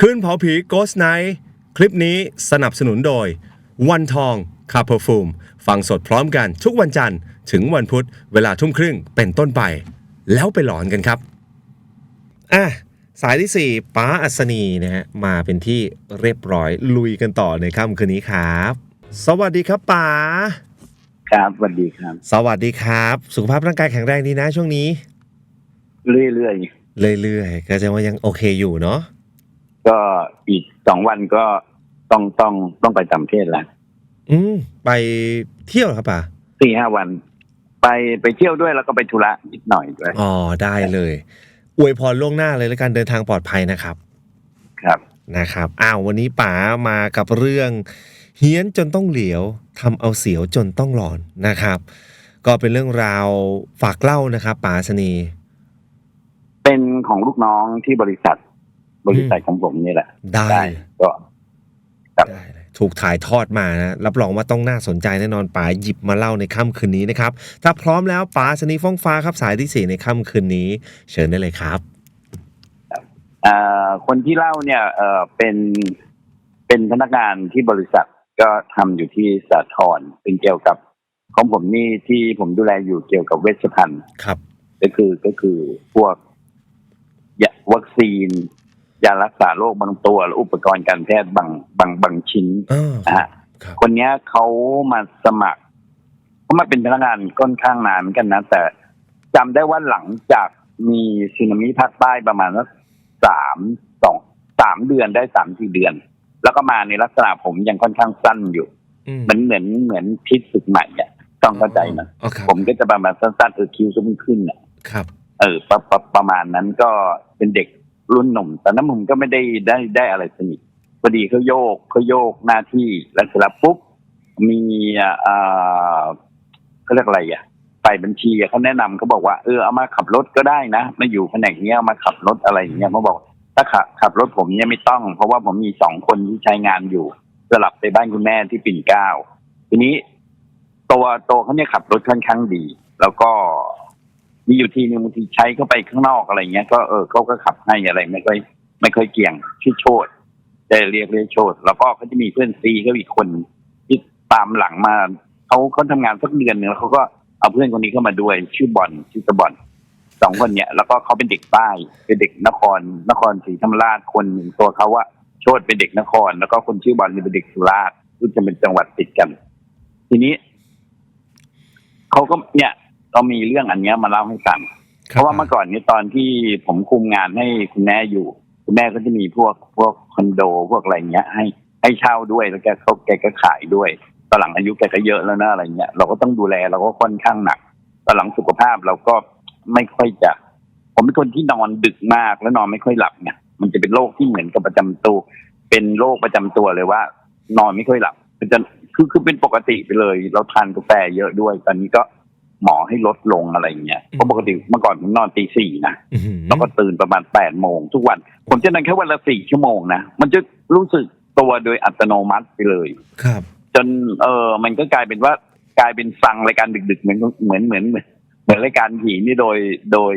คืนเผาผี Ghost Night คลิปนี้สนับสนุนโดย วันทองคาเพอร์ฟูมฟังสดพร้อมกันทุกวันจันทร์ถึงวันพุธเวลาทุ่มครึ่งเป็นต้นไป แล้วไปหลอนกันครับอะสายที่ 4 ป้าอัศนีนะฮะมาเป็นที่เรียบร้อยลุยกันต่อในค่ำคืนนี้ครับ สวัสดีครับป๋าครับสวัสดีครับ สวัสดีครับ สุขภาพร่างกายแข็งแรงดีนะช่วงนี้ เรื่อยเรื่อยๆก็จะว่ายังโอเคอยู่เนาะๆ ก็อีกสองวันก็ต้องต้องต้องไปต่างประเทศแล้วอืมไปเที่ยวเหรอครับป๋าสี่ห้าวัน ไปไปเที่ยวด้วยแล้วก็ไปธุระนิดหน่อยด้วยอ๋อได้เลย อวยพรล่วงหน้าเลยแล้วกันเดินทางปลอดภัยนะครับ ครับนะครับอ้าววันนี้ป๋ามากับเรื่อง เฮี้ยนจนต้องเหลียวทำเอาเสียวจนต้องหลอนนะครับ ก็เป็นเรื่องราวฝากเล่านะครับป๋าสนี เป็นของลูกน้องที่บริษัท บริษัทของผมนี่แหละ ได้ได้ก็ครับได้เลยถูกถ่ายทอดมานะ รับรองว่าต้องน่าสนใจแน่นอนป๋าหยิบมาเล่าในค่ำคืนนี้นะครับ ถ้าพร้อมแล้วป๋าสนีฟ้องฟ้าครับสายที่สี่ในค่ำคืนนี้ เชิญได้เลยครับเอ่อคนที่เล่าเนี่ยเอ่อเป็นเป็นพนักงานที่บริษัทก็ทำอยู่ที่สาทรเป็นเกี่ยวกับของผมนี่ที่ผมดูแลอยู่เกี่ยวกับเวชภัณฑ์ครับ ก็คือก็คือพวกยาวัคซีน ยารักษาโรคบางตัวและอุปกรณ์การแพทย์บางบางบางชิ้นอ้าวนะฮะครับคนเนี้ยเขามาสมัครเขามาเป็นพนักงานค่อนข้างนานเหมือนกันนะแต่จำได้ว่าหลังจากมีสึนามิภาคใต้ประมาณสักสามสองสามเดือนได้สามสี่เดือน แล้วก็มาในลักษณะผมยังค่อนข้างสั้นอยู่ อืม เหมือนเหมือนเหมือนพิษฝึกใหม่อะต้องเข้าใจนะอ๋อครับ ผมก็จะประมาณสั้นๆเออคิ้วก็เพิ่งขึ้นอะ ครับ เออประประประมาณนั้นก็เป็นเด็ก รุ่นหนุ่มแต่นั้นผมก็ไม่ได้ได้ได้อะไรสนิทพอดีเขาโยกเขาโยกหน้าที่แล้วเสร็จแล้วปุ๊บมีอ่าเขาเรียกอะไรอะฝ่ายบัญชีเขาแนะนำเขาบอกว่าเออเอามาขับรถก็ได้นะมาอยู่แผนกเนี้ยเอามาขับรถอะไรอย่างเงี้ยเขาบอกถ้าขับขับรถผมเนี่ยไม่ต้อง เพราะว่าผมมีสองคนที่ใช้งานอยู่สลับไปบ้านคุณแม่ที่ปิ่นเกล้าทีนี้ ตัวตัวเขาเนี่ยขับรถค่อนข้างดี แล้วก็ มีอยู่ทีนึงบางทีใช้เข้าไปข้างนอกอะไรเงี้ยก็เออเขาก็ขับให้อะไรไม่ค่อยไม่ค่อยเกี่ยงชื่อโชดจะเรียกเรียกโชดแล้วก็เขาจะมีเพื่อนซีก็อีกคนที่ตามหลังมาเขาเขาทำงานสักเดือนหนึ่งแล้วเขาก็เอาเพื่อนคนนี้เข้ามาด้วยชื่อบอลชื่อตะบอลสองคนเนี่ยแล้วก็เขาเป็นเด็กใต้เป็นเด็กนครนครศรีธรรมราชคนหนึ่งตัวเขาว่าโชดเป็นเด็กนคร แล้วก็คนชื่อบอลเนี่ยเป็นเด็กสุราษฎร์ซึ่งจะเป็นจังหวัดติดกัน ทีนี้เขาก็เนี่ย เรามีเรื่องอันเนี้ยมาเล่าให้ฟังเพราะว่าเมื่อก่อนนี้ตอนที่ผมคุมงานให้คุณแม่อยู่ คุณแม่ก็จะมีพวกพวกคอนโดพวกอะไรเงี้ย ให้ให้เช่าด้วยแล้วแกเขาแกก็ขายด้วยตอนหลังอายุแกก็เยอะแล้วนะอะไรเงี้ยเราก็ต้องดูแลเราก็ค่อนข้างหนักตอนหลังสุขภาพเราก็ไม่ค่อยจะ ผมเป็นคนที่นอนดึกมากแล้วนอนไม่ค่อยหลับเนี่ยมันจะเป็นโรคที่เหมือนกับประจำตัว เป็นโรคประจำตัวเลยว่า นอนไม่ค่อยหลับมันจะคือคือเป็นปกติไปเลย เราทานกาแฟเยอะด้วย ตอนนี้ก็ หมอให้ลดลงอะไรอย่างเงี้ยเพราะปกติเมื่อก่อนผมนอนตีสี่นะอื้อหือแล้วก็ตื่นประมาณแปดโมงทุกวัน ผมจะนอนแค่วันละสี่ชั่วโมงนะ มันจะรู้สึกตัวโดยอัตโนมัติไปเลย ครับ จนเออมันก็กลายเป็นว่ากลายเป็นฟังรายการดึกๆเหมือนเหมือนเหมือนเหมือนเหมือนรายการผีนี่โดยโดย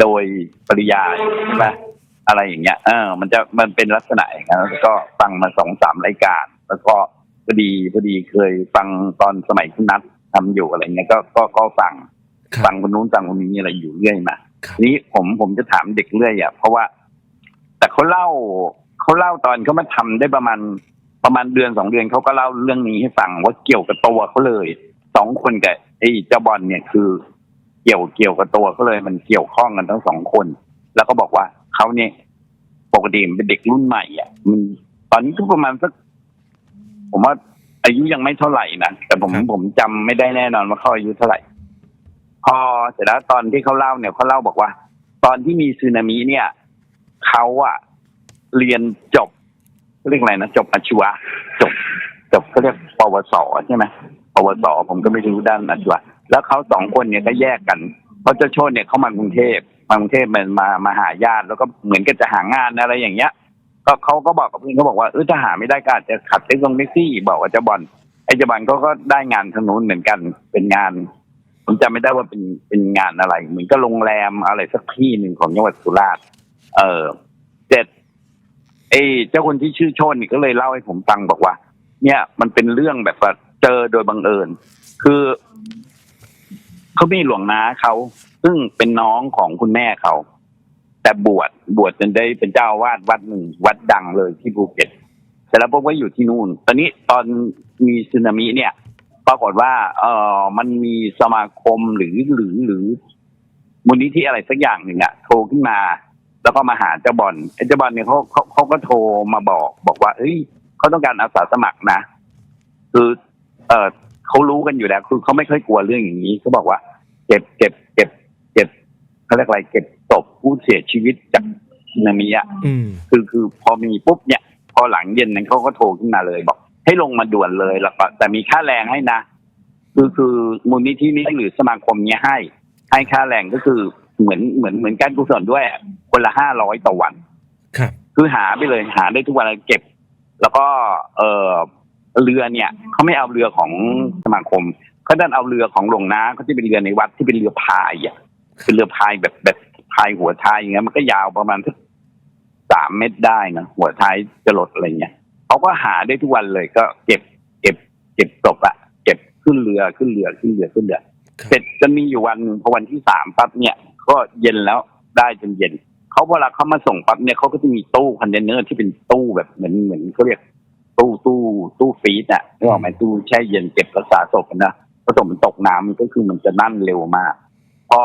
โดยปริยายใช่ไหมอะไรอย่างเงี้ยเออ มันจะมันเป็นลักษณะอย่างนั้นแล้วก็ฟังมาสองสามรายการ แล้วก็พอดีพอดีเคยฟังตอนสมัยคุณนัท ทำอยู่อะไรเงี้ยก็ก็ก็ฟังครับฟังคนนู้นฟังคนนี้อะไรอยู่เรื่อยมาครับทีนี้ผมผมจะถามเด็กเรื่อยอะเพราะว่า แต่เขาเล่าเขาเล่าตอนเขามาทำได้ประมาณประมาณเดือนสองเดือนเขาก็เล่าเรื่องนี้ให้ฟังว่าเกี่ยวกับตัวเขาเลยสองคนกับไอ้เจ้าบอลเนี่ยคือ เกี่ยวเกี่ยวกับตัวเขาเลยมันเกี่ยวข้องกันทั้งสองคน แล้วก็บอกว่าเขาเนี่ยปกติมันเป็นเด็กรุ่นใหม่อะมันตอนนี้ก็ประมาณสักผมว่า อายุยังไม่เท่าไหร่นะแต่ผมครับผมจำไม่ได้แน่นอนว่าเขาอายุเท่าไหร่ พอเสร็จแล้วตอนที่เขาเล่าเนี่ยเขาเล่าบอกว่า ตอนที่มีสึนามิเนี่ยเขาอะเรียนจบเรียกอะไรนะจบอาชีวะจบจบเขาเรียกปวสใช่ไหมปวสผมก็ไม่รู้ด้านอาชีวะแล้วเขาสองคนเนี่ยก็แยกกันเพราะเจ้าโชดเนี่ยเขามากรุงเทพมากรุงเทพมันมามาหาญาติแล้วก็เหมือนกับจะหางานอะไรอย่างเงี้ย ก็เขาก็บอกกับเพื่อนเขาบอกว่าเออถ้าหาไม่ได้ก็อาจจะขับแท็กซี่แท็กซี่บอกว่าเจะบอลไอ้เจะบอลเขาก็ได้งานทางนู้นเหมือนกันเป็นงาน ผมจำไม่ได้ว่าเป็นเป็นงานอะไร เหมือนก็โรงแรมอะไรสักที่หนึ่งของจังหวัดสุราษฎร์เออเสร็จเอ้เจ้าคนที่ชื่อโชนนี่ก็เลยเล่าให้ผมฟังบอกว่า เนี่ยมันเป็นเรื่องแบบว่าเจอโดยบังเอิญ คือเขามีหลวงน้าเขาซึ่งเป็นน้องของคุณแม่เขา แต่บวชบวชจนได้เป็นเจ้าวาดวัดหนึ่งวัดดังเลยที่ภูเก็ตแต่แล้วพบว่าอยู่ที่นู่น ตอนนี้ตอนมีสึนามิเนี่ย ปรากฏว่าเออมันมีสมาคมหรือหรือหรือมูลนิธิอะไรสักอย่างหนึ่งอะโทรขึ้นมา แล้วก็มาหาเจ้าบอลไอ้เจ้าบอลเนี่ยเขาเขาเขาก็โทรมาบอก บอกว่าเฮ้ยเขาต้องการอาสาสมัครนะ คือ เออเขารู้กันอยู่แล้ว คือเขาไม่ค่อยกลัวเรื่องอย่างนี้เขาบอกว่า เก็บเก็บ เก็บ เก็บเขาเรียกอะไรเก็บ ผู้เสียชีวิตจากสึนามิอะอืม คือคือพอมีปุ๊บเนี่ย พอหลังเย็นนั้นเขาก็โทรขึ้นมาเลยบอก ให้ลงมาด่วนเลยแล้วก็แต่มีค่าแรงให้นะ คือคือมูลนิธินี้หรือสมาคมเนี้ยให้ ให้ค่าแรงก็คือเหมือนเหมือนเหมือนการกุศลด้วยอะคนละห้าร้อยต่อวัน ครับ คือหาไปเลยหาได้ทุกวันเลยเก็บ แล้วก็เออเรือเนี่ยเขาไม่เอาเรือของสมาคมเขาดันเอาเรือของหลวงน้าเขาจะเป็นเรือในวัดที่เป็นเรือพายอะเป็นเรือพายแบบแบบ พายหัวท้ายอย่างเงี้ยมันก็ยาวประมาณสักสามเมตรได้นะหัวท้ายจะหลดอะไรเงี้ยเขาก็หาได้ทุกวันเลยก็เก็บ เก็บ เก็บศพอะเก็บขึ้นเรือขึ้นเรือขึ้นเรือขึ้นเรือครับเสร็จจะมีอยู่วันพอวันที่สามปั๊บเนี่ย ก็เย็นแล้วได้จนเย็นเขาเวลาเขามาส่งปั๊บเนี่ยเขาก็จะมีตู้คอนเทนเนอร์ที่เป็นตู้แบบเหมือนเหมือนเขาเรียก ตู้ตู้ตู้ฟรีดอะนึกออกไหมตู้แช่เย็นเก็บรักษาศพนะผสมมันตกน้ำมันก็คือมันจะนั่นเร็วมาก พอ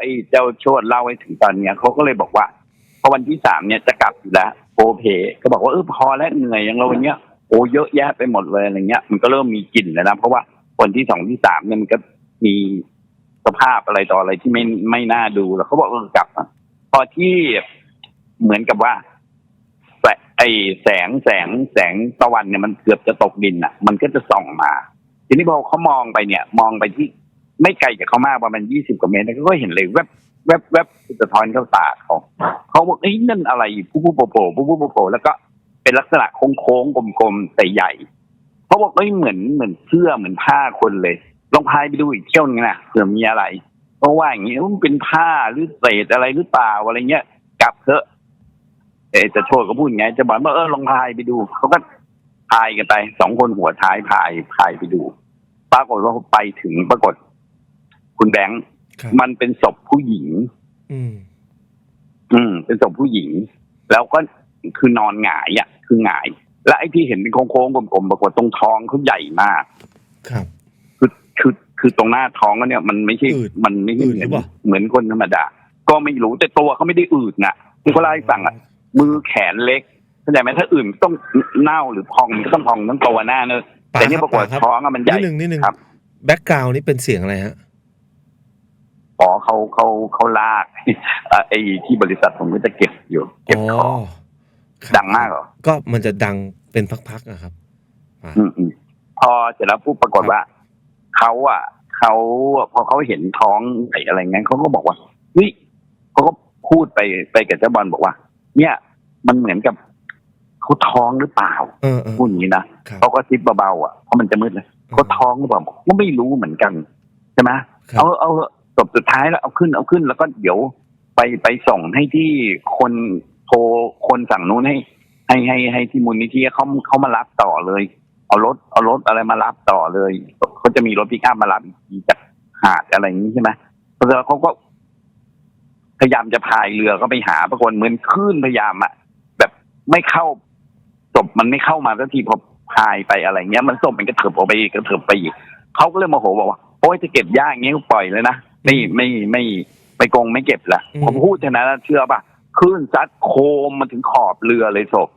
ไอ้เจ้าโชดเล่าให้ถึงตอนเนี้ยเขาก็เลยบอกว่าพอวันที่สามเนี่ยจะกลับอยู่แล้วโปรเพก็บอกว่าเออพอแล้วเหนื่อยอย่างเราวันเนี้ยโอ้เยอะแยะไปหมดเลยอะไรเงี้ย มันก็เริ่มมีกลิ่นแล้วนะเพราะว่าวันที่สองที่สามเนี่ยมันก็มีสภาพอะไรต่ออะไรที่ไม่ไม่น่าดูแล้วเขาบอกเออกลับพอที่เหมือนกับว่าแไอแสงแสงแสงตะวันเนี่ยมันเกือบจะตกดินอะ มันก็จะส่องมา ทีนี้พอเขามองไปเนี่ย มองไปที่ ไม่ไกลจากเขามากประมาณยี่สิบกว่าเมตรเขาก็เห็นเลยแวบแวบแวบสะท้อนเข้าตาเขาเขาบอกเอ้ยนั่นอะไรผู้ผู้โผล่โปผู้ผู้โผล่โผล่แล้วก็เป็นลักษณะโค้งๆกลมๆแต่ใหญ่เขาบอกเอ้ยเหมือนเหมือนเสื้อเหมือนผ้าคนเลย ลองพายไปดูอีกเที่ยวนึงนะเผื่อมีอะไรเพราะว่าอย่างนี้มันเป็นผ้าหรือเศษอะไรหรือเปล่าอะไรเงี้ยกลับเถอะเออจะโชดก็พูดไง จะบอกว่าเออลองพายไปดูเขาก็พายกันไปสองคนหัวท้ายพายพายไปดู ปรากฏว่าไปถึงปรากฏ คุณแบงค์ครับมันเป็นศพผู้หญิง อืมอืม เป็นศพผู้หญิง แล้วก็คือนอนหงายอะ คือหงาย และไอ้ที่เห็นเป็นโค้งๆกลมๆปรากฏตรงท้องเขาใหญ่มาก ครับ คือคือคือตรงหน้าท้องเขาเนี่ยมันไม่ใช่อืดมันไม่ใช่อืดเหมือนหรือเปล่า เหมือนคนธรรมดา ก็ไม่รู้แต่ตัวเขาไม่ได้อืดนะที่เขาเล่าให้ฟังอะ มือแขนเล็กเข้าใจไหมถ้าอื่นต้องเน่าหรือพองมันก็ต้องพองทั้งตัวหน้าเนอะป๋าแต่นี่คปรับรากฏป๋าครับท้องอะมันใหญ่ นิดนึงนิดนึงครับ แบ็กกราวนี่เป็นเสียงอะไรฮะ อ๋อเขาเขาเขาลากเอ่อไอ้ที่บริษัทผมก็จะเก็บอยู่ เก็บของครับดังมากเหรอ ก็มันจะดังเป็นพักๆอะครับป๋าอืมอืมพอเสร็จแล้วปุ๊บปรากฏว่าเขาอะเขาพอเขาเห็นท้องใหญ่อะไรเงี้ยเขาก็บอกว่าเฮ้ยเขาก็พูดไปไปกับเจ้าบอลบอกว่า เนี่ย มันเหมือนกับเขาท้องหรือเปล่าเออเออพูดอย่างนี้นะครับเขาก็ซิบเบาๆอะเพราะมันจะมืดเลยเขาท้องหรือเปล่าก็ไม่รู้เหมือนกันใช่ไหมครับเอาเอา ศพสุดท้ายแล้วเอาขึ้นเอาขึ้น แล้วก็เดี๋ยวไปไปส่งให้ที่คนโทรคนสั่งนู้นให้ ให้ให้ให้ที่มูลนิธิเขาเขามารับต่อเลย เอารถเอารถอะไรมารับต่อเลยเขาจะมีรถปิกอัพมารับอีกทีจากหาดอะไรอย่างนี้ใช่ไหมแล้วเขาก็พยายามจะพายเรือก็ไปหาปรากฏเหมือนคลื่นพยายามอะแบบไม่เข้าศพมันไม่เข้ามาสักทีพอพายไปอะไรเงี้ย มันศพมันกระเถิบออกไปกระเถิบไปอีกเขาก็เลยโมโหบอกว่าโอ้ยจะเก็บยากเงี้ยปล่อยเลยนะ ไม่ไม่ไม่ไม่โกงไม่เก็บละผมพูดเท่านั้นนะเชื่อป่ะคลื่นซัดโคมมาถึงขอบเรือเลยศพ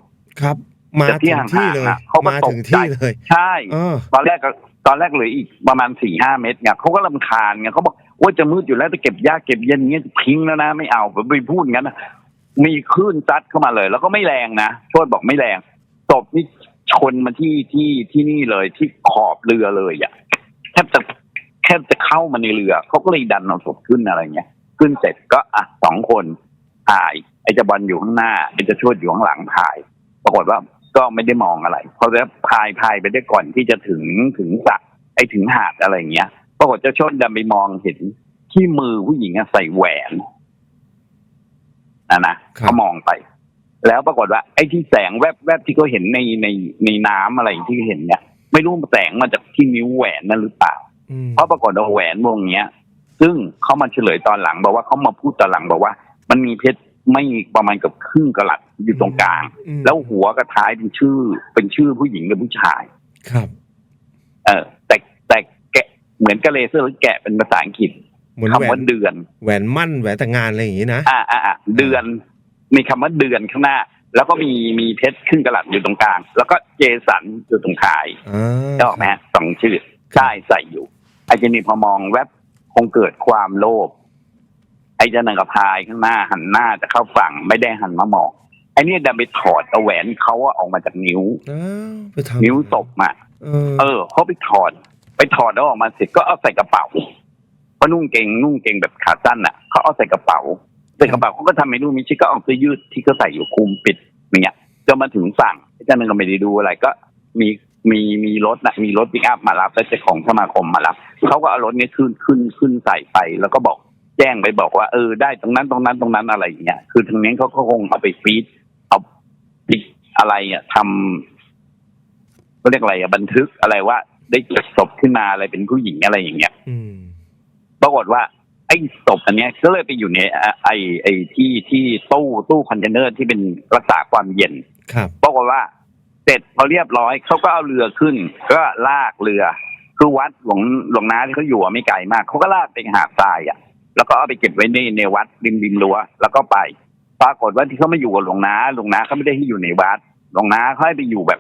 ครับ มาจากที่ถึงที่เลยห่างๆอะเขาก็มาตกถึงใจ ที่เลยใช่ เออ ตอนแรกก็ตอนแรกเหลืออีกประมาณสี่ห้าเมตรเนี่ยเขาก็ลำคาญไงเขาบอกว่าจะมืดอยู่แล้วจะเก็บยากเก็บเย็นเงี้ยทิ้งแล้วนะไม่เอาผมไปพูดงั้นนะมีคลื่นซัดเข้ามาเลย แล้วก็ไม่แรงนะโชดบอกไม่แรงศพนี่ชนมาที่ที่ที่นี่เลยที่ขอบเรือเลยอะแทบจะ แทบจะเข้ามาในเรือเขาก็เลยดันเอาศพขึ้นอะไรเงี้ยขึ้นเสร็จก็อะสองคนถ่าย ไอ้เจะบอลอยู่ข้างหน้าไอ้เจะชวดอยู่ข้างหลังถ่าย ปรากฏว่าก็ไม่ได้มองอะไรเพราะว่าพายพายไปได้ก่อนที่จะถึงถึงสระไอ้ถึงหาดอะไรอย่างเงี้ยปรากฏเจ้าชนดันไปมองเห็นที่มือผู้หญิงอะใส่แหวนนะนะครับเขามองไป แล้วปรากฏว่า ไอ้ที่แสงแวบแวบที่เขาเห็นในในในน้ำอะไรที่เห็นเนี่ย ไม่รู้มันแสงมาจากที่นิ้วแหวนนั่นหรือเปล่าอืม เพราะปรากฏว่าแหวนวงเนี้ย ซึ่งเขามาเฉลยตอนหลังบอกว่าเขามาพูดตอนหลังบอกว่า มันมีเพชรไม่ประมาณเกับครึ่งกะลัดอยู่ตรงกลางอืมแล้วหัวกับท้ายเป็นชื่อ เป็นชื่อผู้หญิงกับผู้ชาย ครับ เออแต่แต่แกะเหมือนกับเลเซอร์แล้วแกะเป็นภาษาอังกฤษเหมือนแหวคำว่านเดือน แหวนมั่นแหวนแต่งงานอะไรอย่างนี้นะ อ่าอ่าอ่าเดือน มีคำว่าเดือนข้างหน้า แล้วก็มีมีเพชรครึ่งกะลัดอยู่ตรงกลาง แล้วก็เจสันอยู่ตรงท้ายอ่า ได้ออกไหมฮะสองชื่อใช่ใส่อยู่ไอ้เจนี่พอมองแวบคงเกิดความโลภไอ้เจานังกับพายข้างหน้าหันหน้าจะเข้าฝั่งไม่ได้หันมามองไอ้เนี่ยดันไปถอดเอาแหวนเขาอะออกมาจากนิ้วอ้าวไปทำนิ้วศพมาเออเออเขาไปถอด ไปถอดแล้วออกมาเสร็จก็เอาใส่กระเป๋าเพราะนุ่งเกงนุ่งเกงแบบขาสั้นอะเขาเอาใส่กระเป๋าใส่กระเป๋าเขาก็ทำไม่รู้มิชิก็เอาเสื้อยืดที่เขาใส่อยู่คลุมปิดอย่างเงี้ยจนมาถึงฝั่งเจ้าหนึงก็ไม่ได้ดูอะไรก็มี มีมีรถนะมีรถปิกอัพมารับแล้วเจ้าของสมาคมมารับเขาก็เอารถเนี้ยขึ้นขึ้นขึ้นใส่ไป แล้วก็บอกแจ้งไปบอกว่าเออได้ตรงนั้นตรงนั้นตรงนั้นอะไรอย่างเงี้ยคือทางนี้เขาก็คงเอาไปฟีดเอาปิดอะไรอะทำเขาเรียกอะไรอะบันทึกอะไรว่า ได้เก็บศพขึ้นมาอะไรเป็นผู้หญิงอะไรอย่างเงี้ยอืมปรากฏว่า ไอ้ศพอันเนี้ยก็เลยไปอยู่ในอะไอ้ไอ้ที่ที่ตู้ตู้คอนเทนเนอร์ที่เป็นรักษาความเย็นครับปรากฏว่า เสร็จพอเรียบร้อยเขาก็เอาเรือขึ้น ก็ลากเรือ คือวัดหลวงหลวงนาที่เขาอยู่อะไม่ไกลมากเขาก็ลากไปหาดทรายอะ แล้วก็เอาไปเก็บไว้ในในวัดริมริมรั้วแล้วก็ไป ปรากฏว่าที่เขาไมาอยู่กับหลวงนาหลวงนาเขาไม่ได้ให้อยู่ในวัดหลวงนาเขาให้ไปอยู่แบบ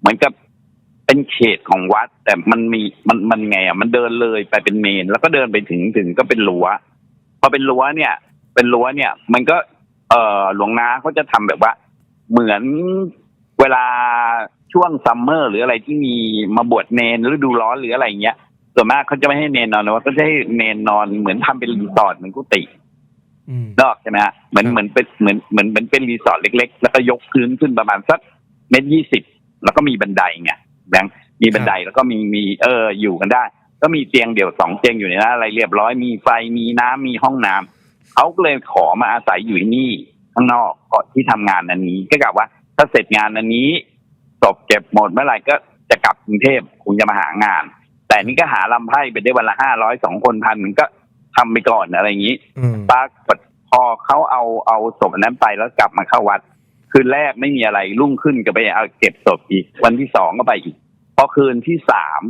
เหมือนกับเป็นเขตของวัด แต่มันมีมันมันไงอะมันเดินเลยไปเป็นเมน แล้วก็เดินไปถึงถึงก็เป็นรั้วพอเป็นรั้วเนี่ย เป็นรั้วเนี่ย มันก็ เออหลวงนาเขาจะทำแบบว่า เหมือน เวลาช่วงซัมเมอร์หรืออะไรที่มีมาบวชเนนฤดูร้อนหรืออะไรอย่างเงี้ยส่วนมากเขาจะไม่ให้เนนนอนนะว่าก็จะให้เนนนอนเหมือนทำเป็นรีสอร์ทเหมือนกุฏิอืมนอกใช่ไหมฮะเหมือนครับเหมือนเป็นเหมือนเหมือนเหมือนเป็นรีสอร์ทเล็ก ๆ แล้วก็ยกพื้นขึ้นประมาณสักเมตรยี่สิบแล้วก็มีบันไดไงแบงค์มีบันไดแล้วก็มีมีเอออยู่กันได้ ก็มีเตียงเดี่ยวสองเตียงอยู่ในนั้นอะไรเรียบร้อยมีไฟมีน้ำมีห้องน้ำเขาก็เลยขอมาอาศัยอยู่ที่นี่ข้างนอกก่อนที่ทำงานอันนี้ก็กะว่า ถ้าเสร็จงานอันนี้จบเก็บหมดเมื่อไหร่ก็จะกลับกรุงเทพคงจะมาหางาน แต่นี่ก็หาลำไพ่ไปได้วันละห้าร้อยสองคนพันหนึ่งก็ทำไปก่อนอะไรอย่างนี้อืมปรากฏพอเขาเอาเอาศพอันนั้นไปแล้วกลับมาเข้าวัด คืนแรกไม่มีอะไรรุ่งขึ้นก็ไปเอาเก็บศพอีก วันที่สองก็ไปอีกพอคืนที่สาม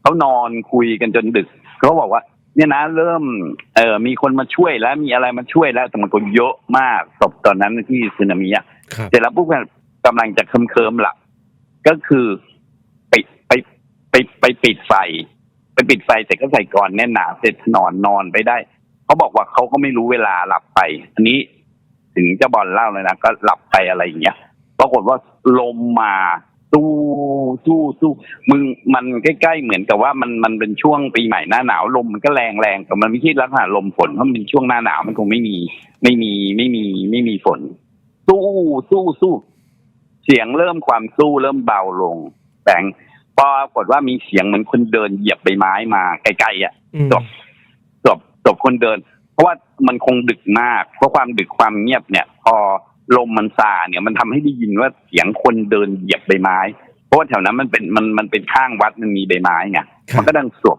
เขานอนคุยกันจนดึกเขาบอกว่า เนี่ยนะเริ่มเออมีคนมาช่วยแล้วมีอะไรมาช่วยแล้วแต่มันก็เยอะมากศพตอนนั้นที่สึนามิอะครับ เสร็จแล้วปุ๊บกำลังจะเคิมเคิมๆหลับก็คือไปไปไปไปปิดไฟ ไปปิดไฟเสร็จก็ใส่กรอนแน่นหนาเสร็จนอนนอนไปได้เขาบอกว่าเขาก็ไม่รู้เวลาหลับไป อันนี้ถึงเจะบอลเล่าเลยนะก็หลับไปอะไรอย่างเงี้ยปรากฏว่าลมมาสู้สู้สู้มึงมันใกล้ๆเหมือนกับว่ามันมันเป็นช่วงปีใหม่หน้าหนาวลมมันก็แรงแรงแต่มันไม่ใช่ลักษณะลมฝนเพราะมันเป็นช่วงหน้าหนาวมันคงไม่มี ไม่มีไม่มีไม่มีฝน สู้สู้สู้ เสียงเริ่มความสู้เริ่มเบาลงแบงค์ปรากฏว่ามีเสียงเหมือนคนเดินเหยียบใบไม้มาไกลๆอะอืมจบศพศพคนเดิน เพราะว่ามันคงดึกมาก เพราะความดึกความเงียบเนี่ย พอลมมันซาเนี่ยมันทำให้ได้ยินว่าเสียงคนเดินเหยียบใบไม้ เพราะว่าแถวนั้นมันเป็นมันมันเป็นข้างวัดมันมีใบไม้ไงครับมันก็ดังสวบ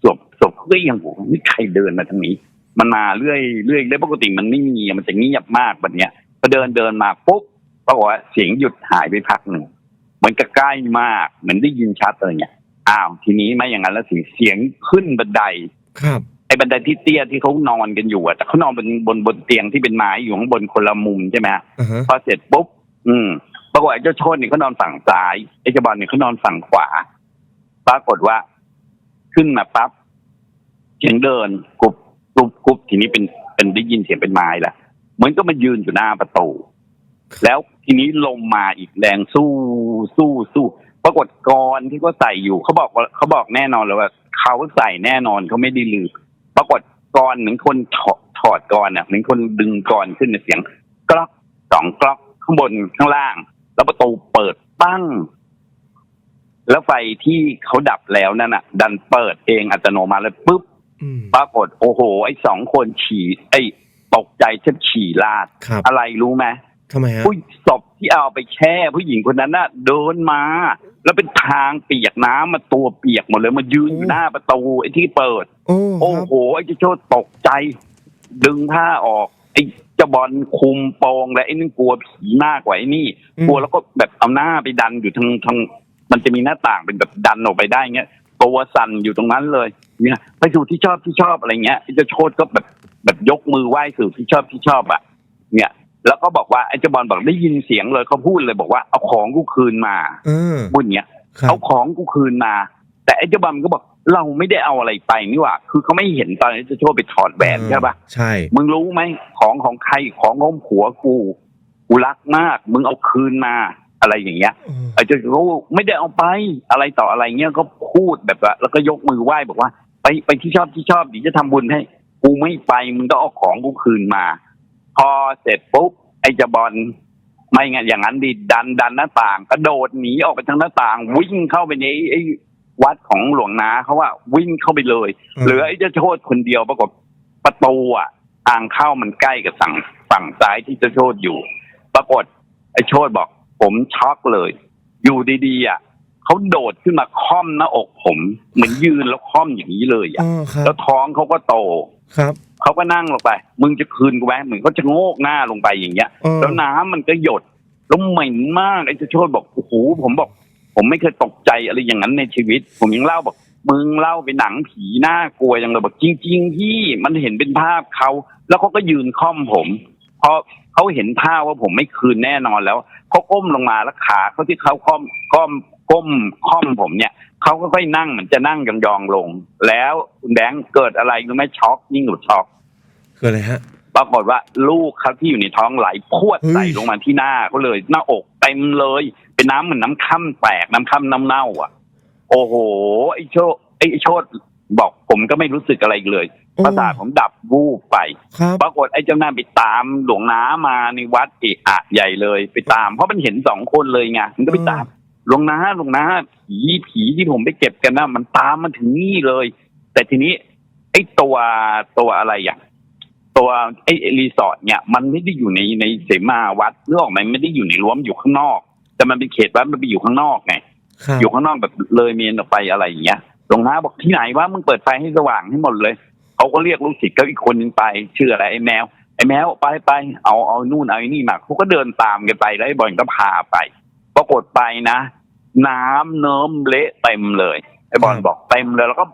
สวบสวบเฮ้ยยังโหนี่ใครเดินมาทางนี้ มันมาเรื่อยเรื่อยแล้วปกติมันไม่มีมันจะเงียบมากแบบเนี้ย พอเดินเดินมาปุ๊บปรากฏว่าเสียงหยุดหายไปพักหนึ่งเหมือนกับใกล้มากเหมือนได้ยินชัดเลยเนี่ยอ้าวทีนี้ไม่อย่างนั้นแล้วสิเสียงขึ้นบันไดครับไอ้บันไดที่เตี้ยที่เขานอนกันอยู่อะแต่เขานอนบนบนบนเตียงที่เป็นไม้อยู่ข้างบนคนละมุมใช่ไหมฮะอ่าฮะพอเสร็จปุ๊บอืมปรากฏไอ้เจ้าโชนเนี่ยเขานอนฝั่งซ้ายไอ้เจ้าบอลเนี่ยเขานอนฝั่งขวา ปรากฏว่า ขึ้นมาปั๊บเสียงเดินกรุบกรุบกรุบทีนี้เป็นเป็นได้ยินเสียงเป็นไม้ละเห มือนก็มายืนอยู่หน้าประตู แล้วทีนี้ลมมาอีกแรงสู้สู้สู้ ปรากฏกรที่เขาใส่อยู่เขาบอกว่าเขาบอกแน่นอนเลยว่าเขาใส่แน่นอนเขาไม่ได้ลืมปรากฏกรเหมือนคนถอดถอดกรอะเหมือนคนดึงกรขึ้นในเสียงกรอกสองกรอกข้างบนข้างล่าง แล้วประตูเปิดปั้งแล้วไฟที่เขาดับแล้วนั่นน่ะ ดันเปิดเองอัตโนมัติเลยปุ๊บอืมปรากฏโอ้โห ไอ้สองคนฉี่ไอ้ ตกใจแทบฉี่ลาด ครับอะไรรู้ไหมทำไมฮะผู้ศพที่เอาไปแช่ ผู้หญิงคนนั้นน่ะเดินมา แล้วเป็นทางเปียกน้ำมาตัวเปียกหมดเลยมายืนอยู่หน้าประตูไอ้ที่เปิด โอ้โอ้ครับโหไอ้เจ้าโชดตกใจ ดึงผ้าออก ไอ้เจ้าบอลคุมโปงและไอ้นี่กลัวผีมากกว่าไอ้นี่กลัวแล้วก็แบบเอาหน้าไปดันอยู่ทางทางมันจะมีหน้าต่างเป็นแบบดันออกไปได้เงี้ยตัวสั่นอยู่ตรงนั้นเลย เนี่ยไปสู่ที่ชอบที่ชอบอะไรเงี้ยไอ้เจ้าโชดก็แบบ แบบยกมือไหว้สู่ที่ชอบที่ชอบอะ เนี่ย แล้วก็บอกว่าไอ้เจ้าบอลบอกได้ยินเสียงเลยเขาพูดเลยบอกว่าเอาของกูคืนมาเออพูดอย่างเงี้ยครับเอาของกูคืนมา แต่ไอ้เจ้าบอลก็บอกเราไม่ได้เอาอะไรไปนี่หว่า คือเขาไม่เห็นตอนนี้เจะโชดไปถอดแหวนใช่ปะใช่ มึงรู้ไหมของของใครของของผัวกู กูรักมาก มึงเอาคืนมาอะไรอย่างเงี้ยเออไอ้เจ้าเขาไม่ได้เอาไปอะไรต่ออะไรเงี้ยก็พูดแบบว่าแล้วก็ยกมือไหว้บอกว่า ไปไปที่ชอบที่ชอบเดียวจะทำบุญให้ กูไม่ไปมึงต้องเอาของกูคืนมา พอเสร็จปุ๊บไอ้เจะบอลไม่งั้นอย่างนั้นดิดันดันหน้าต่างกระโดดหนีออกไปทางหน้าต่าง วิ่งเข้าไปในไอ้ไอ้วัดของหลวงนาเขาว่าวิ่งเข้าไปเลยเหลือไอ้เจ้าโชดคนเดียวปรากฏประตูอะทางเข้ามันใกล้กับฝั่งฝั่งซ้ายที่เจ้าโชดอยู่ ปรากฏ ไอ้โชดบอก ผมช็อกเลย อยู่ดีๆอะเขาโดดขึ้นมาค่อมหน้าอกผม เหมือนยืนแล้วค่อมอย่างนี้เลยอ๋อะอครัแล้บวท้องเขาก็โต ครับ เขาก็นั่งลงไป มึงจะคืนกูไหมเหมือนเขาจะโงกหน้าลงไปอย่างเงี้ย เออ แล้วน้ำมันก็หยดแล้วเหม็นมากไอ้เจ้าโชดบอกโอ้โหผมบอก ผมไม่เคยตกใจอะไรอย่างนั้นในชีวิต ผมยังเล่าบอกมึงเล่าไปหนังผีน่ากลัวยังเลยบอกจริงๆที่มันเห็นเป็นภาพเขาแล้วเขาก็ยืนค่อมผมเพราะเขาเห็นท่าว่าผมไม่คืนแน่นอนแล้วเขาก้มลงมาแล้วขาเขาที่เขาค่อมก้มก้มค่อมผมเนี่ย เขาก็ค่อยนั่งเหมือนจะนั่งยองๆลง แล้วคุณแบงค์เกิดอะไรรู้ไหมช็อกยิ่งกว่าช็อกคืออะไรฮะ ปรากฏว่าลูกเขาที่อยู่ในท้องไหลพรวดเฮ้ยใส่ลงมาที่หน้าเขาเลย หน้าอกเต็มเลย เป็นน้ำเหมือนน้ำค่ำแตกน้ำค่ำน้ำเน่า อะ โอ้โหไอ้โชดไอ้โชดบอกผมก็ไม่รู้สึกอะไรอีกเลยโอ้ประสาทผมดับวูบไป ครับ ปรากฏไอ้เจ้าหน้าไปตามหลวงน้ามาในวัดเอะอะใหญ่เลย ไปตาม เพราะมันเห็นสองคนเลยไงมันก็ไปตาม หลวงน้าหลวงน้าผีผีที่ผมไปเก็บกันนะมันตามมันถึงนี่เลย แต่ทีนี้ ไอ้ตัวตัวอะไรอย่างตัวไอ้ไอ้รีสอร์ทเนี่ย มันไม่ได้อยู่ในในเสมาวัดเรื่องออกไหมไม่ได้อยู่ในรั้วมนอยู่ข้างนอก แต่มันเป็นเขตวัดมันไปอยู่ข้างนอกไงครับอยู่ข้างนอกแบบเลยเมนออกไปอะไรอย่างเงี้ยหลวงน้าบอกที่ไหนวะมึงเปิดไฟให้สว่างให้หมดเลยเขาก็เรียกลูกศิษย์เขาอีกคนนึงไปชื่ออะไรไอ้แมวไอ้แมวไปไปเอาเอานู่นเอาไอ้นี่มาเขาก็เดินตามกันไปแล้วไอ้บอลก็พาไป ปรากฏไปนะ น้ำเนิ้มเละเต็มเลยไอ้บอลบอกเต็มเลย แล้วก็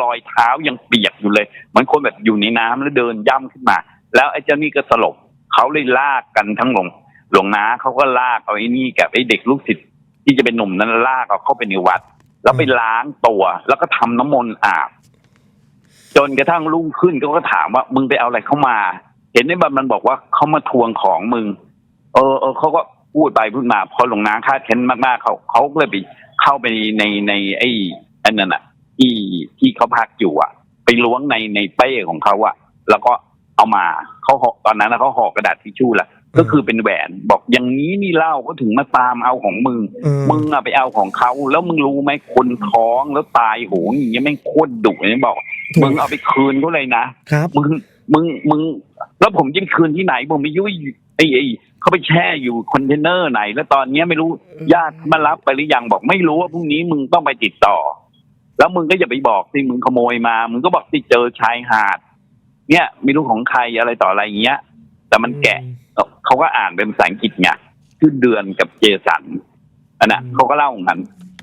รอยเท้ายังเปียกอยู่เลยเหมือนคนแบบอยู่ในน้ำแล้วเดินย่ำขึ้นมา แล้วไอ้เจ้านี่ก็สลบเขาเลยลากกันทั้งหลวงหลวงน้าเขาก็ลากเอาไอ้นี่กับไอ้เด็กลูกศิษย์ที่จะเป็นหนุ่มนั้นลากเอาเข้าไปในวัด แล้วไปล้างตัว แล้วก็ทำน้ำมนต์อาบ จนกระทั่งรุ่งขึ้นเขาก็ถามว่ามึงไปเอาอะไรเข้ามา เห็นไอ้บันมันบอกว่าเขามาทวงของมึง เออเออเขาก็ พูดไปพูดมาพอหลวงนาคาดเค้นมากๆเขาเขาก็เลยไปเข้าไปในในไอ้อันนั้นอะที่ที่เขาพักอยู่อะ ไปล้วงในในเป้ของเขาอะ แล้วก็เอามาเขาห่อตอนนั้นนะเขาห่อกระดาษทิชชู่ละก็คือเป็นแหวนบอกอย่างนี้นี่เล่าก็ถึงมาตามเอาของมึงเออมึงอะไปเอาของเขาแล้วมึงรู้ไหมคนท้องแล้วตายโหงอย่างเงี้ยแม่งโคตรดุเลยบอกถูกมึงเอาไปคืนเขาเลยนะครับมึงมึงมึง แล้วผมจะไปคืนที่ไหนผมไม่ยุ่ยไอ้ไอ้ เขาไปแช่อยู่คอนเทนเนอร์ไหน แล้วตอนเนี้ยไม่รู้ญาติมารับไปหรือยังบอกไม่รู้ว่าพรุ่งนี้มึงต้องไปติดต่อ แล้วมึงก็อย่าไปบอกสิมึงขโมยมา มึงก็บอกที่เจอชายหาด เนี่ยไม่รู้ของใครอะไรต่ออะไรอย่างเงี้ย แต่มันแกะเขาก็อ่านเป็นภาษาอังกฤษไงชื่อเดือนกับเจสันอันน่ะอืมเขาก็เล่าของมัน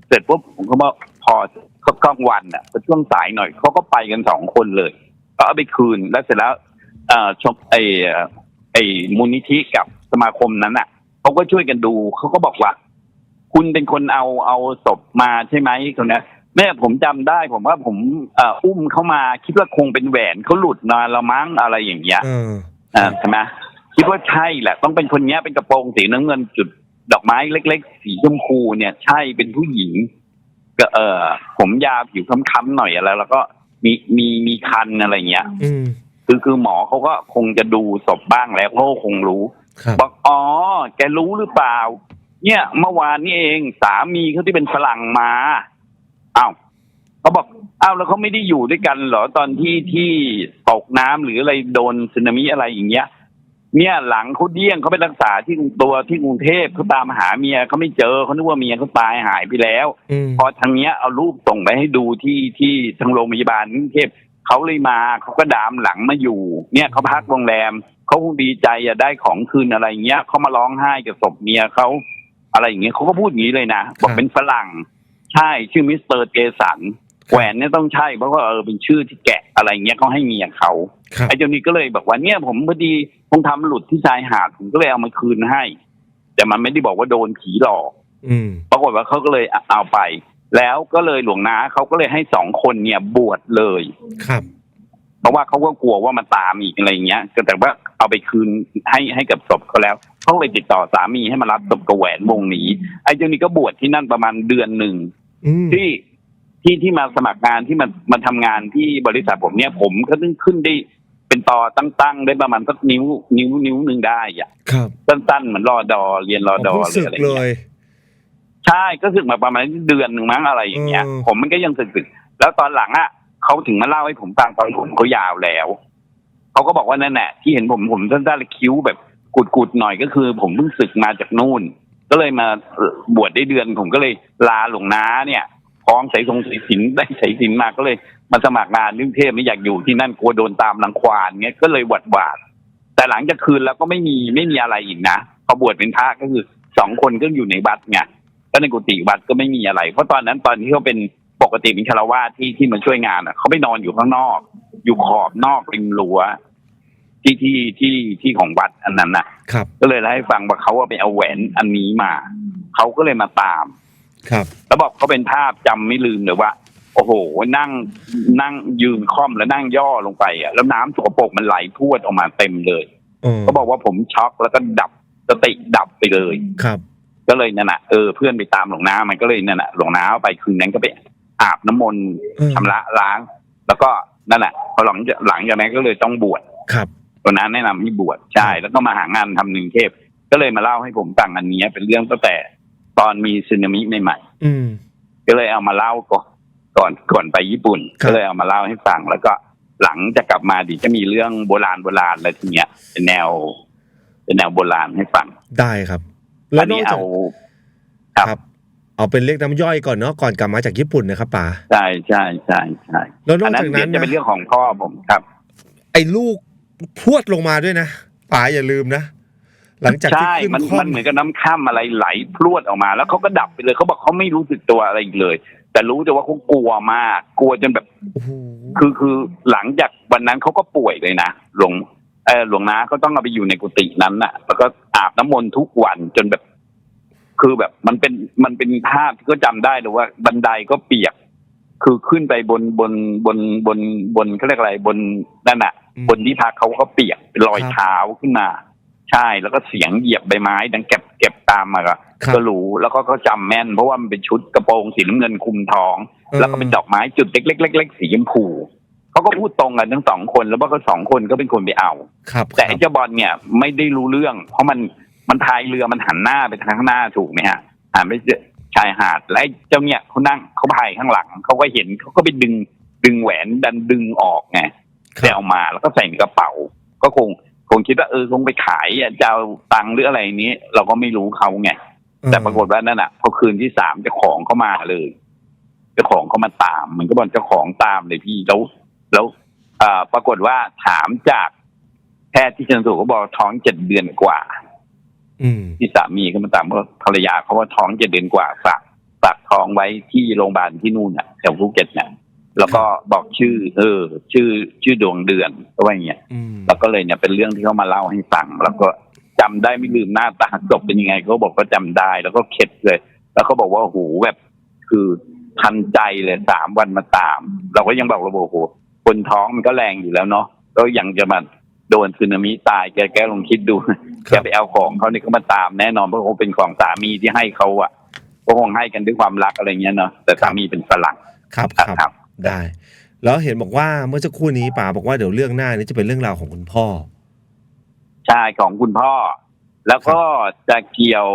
เสร็จปุ๊บผมก็บอกพอเขากลางวันอะพอช่วงสายหน่อยเขาก็ไปกันสองคนเลยก็เอาไปคืนแล้วเสร็จแล้วเอ่อชมไอเอ่อไอมูลนิธิกับ สมาคมนั้นอะเขาก็ช่วยกันดูเขาก็บอกว่า คุณเป็นคนเอาเอาศพมาใช่ไหมคนเนี้ยแม่ผมจำได้ผมว่าผมเอ่ออุ้มเขามาคิดว่าคงเป็นแหวนเขาหลุดมาละมั้งอะไรอย่างเงี้ยเอออ่าใช่ไหมคิดว่าใช่แหละ ต้องเป็นคนเนี้ยเป็นกระโปรงสีน้ำเงินจุดดอกไม้เล็ก ๆ สีชมพูเนี่ย ใช่เป็นผู้หญิง ก็เออผมยาวผิวค้ำๆหน่อยอะไรแล้วก็มีมีมีคันอะไรเงี้ยอืมคือคือหมอเขาก็คงจะดูศพบ้างแล้วเขาก็คงรู้ครั บบอกอ๋อ แกรู้หรือเปล่า เนี่ยเมื่อวานนี้เองสามีเขาที่เป็นฝรั่งมาอ้าวเขาบอกอ้าวแล้วเขาไม่ได้อยู่ด้วยกันเหรอตอนที่ที่ตกน้ำหรืออะไรโดนสึนามิอะไรอย่างเงี้ย เนี่ยหลังเขาเดี้ยงเขาไปรักษาที่ตัวที่กรุงเทพเขาตามหาเมียเขาไม่เจอเขานึกว่าเมียเขาตายหายไปแล้วอืมพอทางเนี้ยเอารูปส่งไปให้ดูที่ที่ทางโรงพยาบาลกรุงเทพเขาเลยมาเขาก็ดามหลังมาอยู่ เนี่ยเขาพักโรงแรม เขาคงดีใจอะได้ของคืนอะไรเงี้ยเขามาร้องไห้กับศพเมียเขาอะไรอย่างเงี้ยเขาก็พูดอย่างนี้เลยนะบอกเป็นฝรั่ง ใช่ชื่อมิสเตอร์เจสันแหวนเนี่ยต้องใช่เพราะว่าเออเป็นชื่อที่แกะอะไรเงี้ยเขาให้เมียเขาครับไอ้เจ้านี้ก็เลยบอกว่าเนี่ยผมพอดีคงทำหลุดที่ชายหาดผมก็เลยเอามาคืนให้ แต่มันไม่ได้บอกว่าโดนผีหลอกอืมปรากฏว่าเขาก็เลยเอาไป แล้วก็เลยหลวงนาเขาก็เลยให้สองคนเนี่ยบวชเลยครับ เพราะว่าเขาก็กลัวว่ามันตามอีกอะไรเงี้ยก็แต่ว่าเอาไปคืนให้ให้กับศพเขาแล้วเขาเลยติดต่อสามีให้มารับศพกับแหวนวงนี้ไอ้เจ้านี้ก็บวชที่นั่นประมาณเดือนหนึ่งอืมที่ที่ที่มาสมัครงานที่มันมาทำงานที่บริษัทผมเนี่ยผมก็ขึ้นขึ้นได้เป็นต่อตั้งๆได้ประมาณสักนิ้วนิ้วนิ้วหนึ่งได้อะครับสั้นๆเหมือนรอดอเรียนรอดอผมหเพิ่งรือสึกอะไรเลเงี้ยยใช่ก็สึกมาประมาณเดือนหนึ่งมั้งอะไรอย่างเงี้ยเออผมมันก็ยังสึกสึกๆแล้วตอนหลังอะ เขาถึงมาเล่าให้ผมฟังตอนผมเขายาวแล้วเขาก็บอกว่านั่นแหละที่เห็นผมผมสั้นๆและคิ้วแบบกุดๆหน่อยก็คือ ผมเพิ่งศึกมาจากนู่น ก็เลยมาบวชได้เดือน ผมก็เลยลาหลวงน้าเนี่ยพร้อมใสายทรงใสายสินได้ใสายสินมาก็เลยมาสมัครงานกรุงเทพไม่อยากอยู่ที่นั่นกลัวโดนตามรังควานเงี้ยก็เลยหวัดหวาดแต่หลังจากคืนแล้วก็ไม่มีไม่มีอะไรอีกนะพอบวชเป็นพระก็คือสองคนก็อยู่ในวัดไงก็ในกุฏิวัดก็ไม่มีอะไร เพราะตอนนั้นตอนที่เขาเป็น กติเป็นคารวาสที่ที่มาช่วยงานอะเขาไปนอนอยู่ข้างนอก อยู่ขอบนอกริมรั้วที่ที่ที่ที่ของวัดอันนั้นน่ะ ครับ ก็เลยเล่าให้ฟังว่าเขาว่าไปเอาแหวนอันนี้มาเขาก็เลยมาตาม ครับ แล้วบอกเขาเป็นภาพจำไม่ลืมเลยว่า โอ้โห นั่งนั่งยืนค่อมแล้วนั่งย่อลงไปอะแล้วน้ำสกปรกมันไหลพรวดออกมาเต็มเลยเออเขาบอกว่าผมช็อกแล้วก็ดับสติดับไปเลย ครับ ก็เลยนั่นน่ะเออเพื่อนไปตามหลวงน้ามันก็เลยนั่นน่ะหลวงน้าเอาไปคืนนั้นก็ไป อาบน้ำมนต์เออชำระล้าง แล้วก็นั่นแหละพอหลังจากหลังจากนั้นก็เลยต้องบวชครับตัวนั้นแนะนำให้บวชใช่ แล้วก็มาหางานทำหนึ่งเทพ ก็เลยมาเล่าให้ผมฟังอันเนี้ยเป็นเรื่องตั้งแต่ตอนมีสึนามิใหม่อืมๆก็เลยเอามาเล่าก่อนก่อนก่อนไปญี่ปุ่นครับก็เลยเอามาเล่าให้ฟัง แล้วก็หลังจะกลับมาดีจะมีเรื่องโบราณโบราณอะไรทีเนี้ย เป็นแนว เป็นแนวโบราณให้ฟังได้ครับ แล้วอันนอนี้กจากเอาครับครับ เอาเป็นเรียกน้ำย่อยก่อนเนาะก่อนกลับมาจากญี่ปุ่นนะครับป๋าใช่ใช่ใช่ใช่แล้วนออักนนั้นจากเดี๋นั้ยวนจะนะเป็นเรื่องของพ่อผมครับ ไอ้ลูกพรวดลงมาด้วยนะป๋าอย่าลืมนะหลังจากที่ใช่ขึ้นมันคล่อมัมนเหมือนกับน้ำข้ามอะไรไหลพรวดออกมา แล้วเขาก็ดับไปเลยเขาบอกเขาไม่รู้สึกตัวอะไรอีกเลย แต่รู้แต่ว่าเขากลัวมาก กลัวจนแบบโอ้โหคือคือหลังจากวันนั้นเขาก็ป่วยเลยนะหลวงเออหลวงนาเขาต้องเอาไปอยู่ในกุฏินั้นน่ะ แล้วก็อาบน้ำมนต์ทุกวันจนแบบ คือแบบมันเป็นมันเป็นภาพที่ก็จำได้เลยว่า บันไดก็เปียก คือขึ้นไปบนบนบนบนบนเขาเรียกอะไรบนนั่นน่ะอืมบนที่พักเขาก็เปียกเป็นรอยครับเท้าขึ้นมา ใช่แล้วก็เสียงเหยียบใบไม้ ดังเก็บเก็บตามมาก็ครับก็รู้แล้วก็เขาจำแม่น เพราะว่ามันเป็นชุดกระโปรงสีน้ำเงินคลุมท้อง แล้วก็เป็นดอกไม้จุดเล็กๆเล็กๆสีชมพูเขาก็พูดตรงกันทั้งสองคน แล้วว่าเขาสองคนก็เป็นคนไปเอาครับแต่คไอ้รับเจ้าบอลเนี่ยไม่ได้รู้เรื่อง เพราะมัน มันพายเรือมันหันหน้าไปทางข้างหน้าถูกไหมฮะหันไปชายหาดและไอ้เจ้าเนี่ยเขานั่งเขาพายข้างหลังเขาก็เห็นเขาก็ไปดึงดึงแหวนดันดึงออกไงคไปรับเอามาแล้วก็ใส่ในกระเป๋า ก็คงคงคิดว่าเออคงไปขายอะจะเอาตังค์หรืออะไรนี้ เราก็ไม่รู้เขาไงแต่ปรากฏว่านั่นอะพอคืนที่สามเจ้าของเขามาเลยเจ้าของเขามาตาม มันก็บอกเจ้าของตามเลยพี่แล้วแล้วเอ่อปรากฏว่าถามจากแพทย์ที่ชันสูตรเขาบอกท้องเจ็ดเดือนกว่าอืม ที่สามีเขามาตามว่าภรรยาเขาว่าท้องเจ็ดเดือนกว่าฝากฝากท้องไว้ที่โรงพยาบาลที่นู่นอะแถวภูเก็ตเนี่ยแล้วก็บอกชื่อ เออ ชื่อชื่อดวงเดือนก็ว่าอย่างเงี้ยอืมแล้วก็เลยเนี่ยเป็นเรื่องที่เขามาเล่าให้ฟัง แล้วก็จำได้ไม่ลืมหน้าตาศพเป็นยังไงเขาบอกว่าจำได้ แล้วก็เข็ดเลย แล้วเขาบอกว่าโอ้โหแบบ คือทันใจเลยสามวันมาตาม เราก็ยังบอกเราบอกโอ้โหคนท้องมันก็แรงอยู่แล้วเนาะก็ยังจะมาโดนสึนามิตายแกแกลองคิดดู คแกรับไปเอาของเขานี่ก็มาตามแน่นอนเพราะเขาเป็นของสามีที่ให้เขาอะก็คงให้กันด้วยความรักอะไรเงี้ยเนาะแต่สามีเป็นฝรั่งครับครับครับ ครับ ได้ แล้วเห็นบอกว่าเมื่อสักครู่นี้ป๋าบอกว่าเดี๋ยวเรื่องหน้านี้จะเป็นเรื่องราวของคุณพ่อใช่ของคุณพ่อ แล้วก็จะเกี่ยว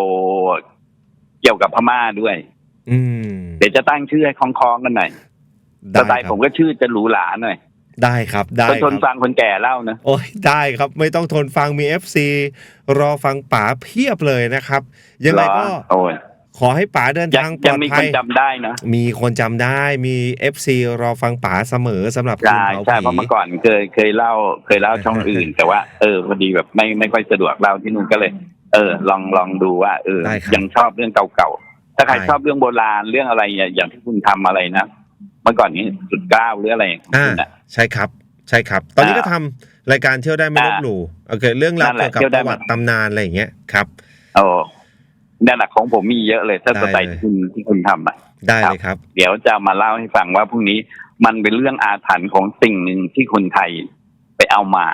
เกี่ยวกับพม่าด้วย อืมเดี๋ยวจะตั้งชื่อให้คล้องๆกันหน่อยสได้ไตล์ครับผมก็ชื่อจะหรูหราหน่อย ได้ครับได้ก็คทรันบฟังคนแก่เล่านะโอ้ยได้ครับไม่ต้องทนฟังมี FC รอฟังป๋าเพียบเลยนะครับ ยังไงก็เหรอโอ้ยขอให้ป๋าเดินยังทางปลยัองดมีภัคนยจำได้นะ มีคนจำได้มี FC รอฟังป๋าเสมอสำหรับคืนใช่เผาใช่ผีเพราะเมื่อก่อนเคยเคยเล่าเคยเล่าช่องอื่น แต่ว่าเออพอดีแบบไม่ไม่ค่อยสะดวกเล่าที่นู่นก็เลย เออ ลองลองดูว่าเออได้ครับยังชอบเรื่องเก่าๆถ้าใครได้ชอบเรื่องโบราณเรื่องอะไรอย่างอย่างที่คุณทำอะไรนะ เมื่อก่อนนี้สุดเกล้าหรืออะไรของอ่าคุณน่ะใช่ครับ ใช่ครับ ตอนนี้อ่าก็ทำรายการเที่ยวได้ไม่ลบอ่าหลู่โอเค เรื่องราวนั่นแหละเกี่ยวกับเที่ยวได้ประวัติตำนานอะไรอย่างเงี้ยครับโอ้นั่นแหละของผมมีเยอะเลยถ้าได้สไตล์เลยที่คุณที่คุณทำอะได้ครับเลยครับ เดี๋ยวจะมาเล่าให้ฟังว่าพรุ่งนี้มันเป็นเรื่องอาถรรพ์ของสิ่งหนึ่งที่คนไทยไปเอามา